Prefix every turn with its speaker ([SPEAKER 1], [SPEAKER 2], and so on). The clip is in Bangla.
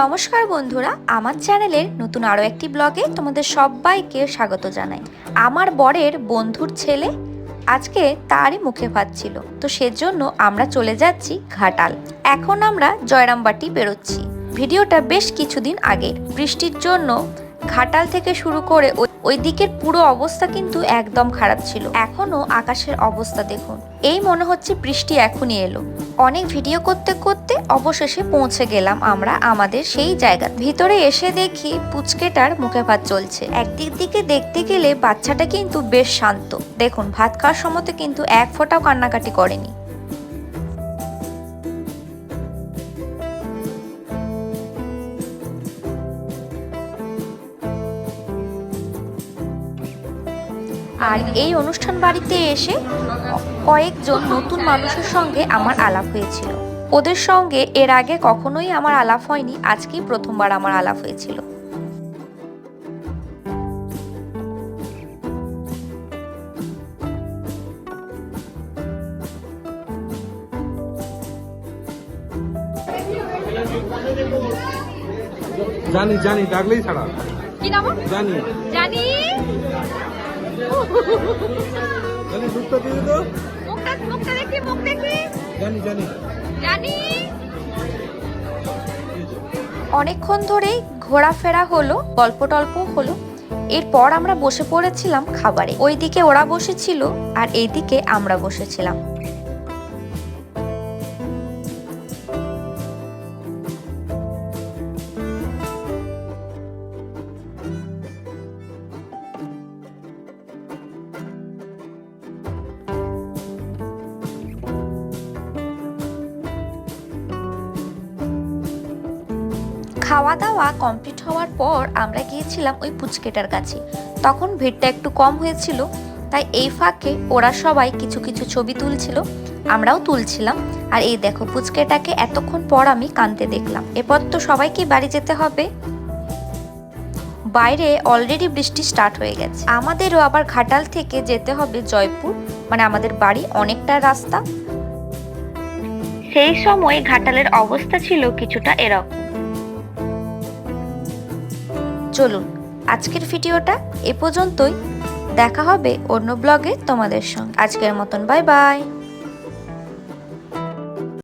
[SPEAKER 1] নমস্কার বন্ধুরা, আমার চ্যানেলের নতুন আরও একটি ব্লগে তোমাদের সবাইকে স্বাগত জানাই। আমার বরের বন্ধুর ছেলে আজকে তারই মুখে ভাত ছিল, তো সেজন্য আমরা চলে যাচ্ছি ঘাটাল। এখন আমরা জয়রামবাটি বেরোচ্ছি। ভিডিওটা বেশ কিছুদিন আগের বৃষ্টির জন্য ঘাটাল থেকে শুরু করে ওই- দিকের পুরো অবস্থা কিন্তু একদম খারাপ ছিল। এখনও আকাশের অবস্থা দেখুন। এই মনে হচ্ছে বৃষ্টি এখনই এলো। অনেক ভিডিও করতে করতে অবশেষে পৌঁছে গেলাম আমরা আমাদের সেই জায়গা ভিতরে এসে দেখি পুচকেটার মুখে ভাত চলছে। একদিক দিকে দেখতে গেলে বাচ্চাটা কিন্তু বেশ শান্ত। দেখুন, ভাত খাওয়ার সময় কিন্তু এক ফোঁটাও কান্নাকাটি করেনি। আর এই অনুষ্ঠান বাড়িতে এসে কয়েকজন নতুন মানুষের সঙ্গে আমার আলাপ হয়েছিল। ওদের সঙ্গে এর আগে কখনোই আমার আলাপ হয়নি আজকেই প্রথমবার আমার আলাপ হয়েছিল।
[SPEAKER 2] জানি জানি ডাকলেই ছাড়া।
[SPEAKER 1] কি নাম?
[SPEAKER 2] জানি।
[SPEAKER 1] জানি।
[SPEAKER 2] জানি দুধটা দিয়ে দে তো।
[SPEAKER 1] মুখটা মুখটা দেখি মুখ দেখি।
[SPEAKER 2] জানি জানি।
[SPEAKER 1] জানি। অনেকক্ষণ ধরেই ঘোরাফেরা হলো গল্প টল্প হলো। এরপর আমরা বসে পড়েছিলাম খাবারে। ওইদিকে ওরা বসেছিল আর এইদিকে আমরা বসেছিলাম। খাওয়া দাওয়া কমপ্লিট হওয়ার পর আমরা গিয়েছিলাম ওই পুচকেটার কাছে। তখন ভিড়টা একটু কম হয়েছিল, তাই এই ফাঁকে ওরা সবাই কিছু কিছু ছবি তুলছিল, আমরাও তুলছিলাম। আর এই দেখো পুচকেটাকে এতক্ষণ পর আমি কানতে দেখলাম। এরপর তো সবাইকে বাড়ি যেতে হবে। বাইরে অলরেডি বৃষ্টি স্টার্ট হয়ে গেছে। আমাদেরও আবার ঘাটাল থেকে যেতে হবে জয়পুর মানে আমাদের বাড়ি অনেকটা রাস্তা। সেই সময় ঘাটালের অবস্থা ছিল কিছুটা এরকম। চলুন, আজকের ভিডিওটা এ পর্যন্তই। দেখা হবে অন্য ব্লগে তোমাদের সঙ্গে। আজকের মতন বাই বাই।